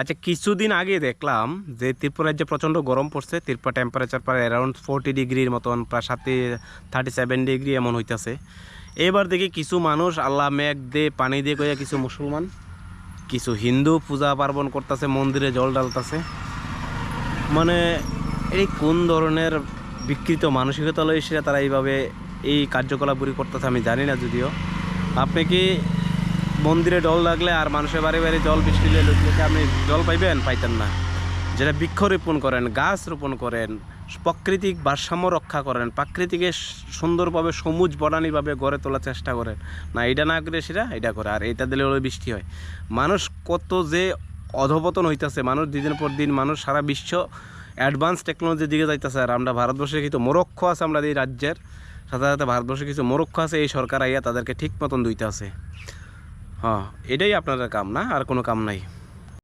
আচ্ছা কিছুদিন আগে দেখলাম যে ত্রিপুরা রাজ্যে প্রচণ্ড গরম পড়ছে। ত্রিপুরা টেম্পারেচার প্রায় অ্যারাউন্ড ফোরটি ডিগ্রির মতন, প্রায় সাথে থার্টি সেভেন ডিগ্রি এমন হইতাছে। এবার দেখি কিছু মানুষ আল্লাহ মেঘ দিয়ে পানি দিয়ে কইয়া কিছু মুসলমান, কিছু হিন্দু পূজা পার্বণ করতেছে, মন্দিরে জল ডালতাছে মানে এই কোন ধরনের বিকৃত মানসিকতা লইছে তারা এইভাবে এই কার্যকলাপগুলি করতেছে আমি জানি না যদিও। আপনি কি মন্দিরে জল লাগলে আর মানুষের বাড়ি বাড়ি জল, বৃষ্টি আপনি জল পাইবেন? পাইতেন না। যেটা বৃক্ষ রোপণ করেন, গাছ রোপণ করেন, প্রাকৃতিক ভারসাম্য রক্ষা করেন, প্রাকৃতিকে সুন্দরভাবে, সবুজ বনানীভাবে গড়ে তোলার চেষ্টা করেন। না এটা না করে সেটা এটা করে, আর এটা দিলে হলে বৃষ্টি হয়। মানুষ কত যে অধপতন হইতাছে, মানুষ দিনের পর দিন, মানুষ সারা বিশ্ব অ্যাডভান্স টেকনোলজির দিকে যাইতেছে। আর আমরা ভারতবর্ষে কিছু মোরক্ষ আছে আমরা এই রাজ্যের, সাথে সাথে ভারতবর্ষে কিছু মোরক্ষ আছে, এই সরকার আইয়া তাদেরকে ঠিক মতন দুইতে আছে হ্যাঁ এটাই আপনাদের কাম না? আর কোনো কাম নাই?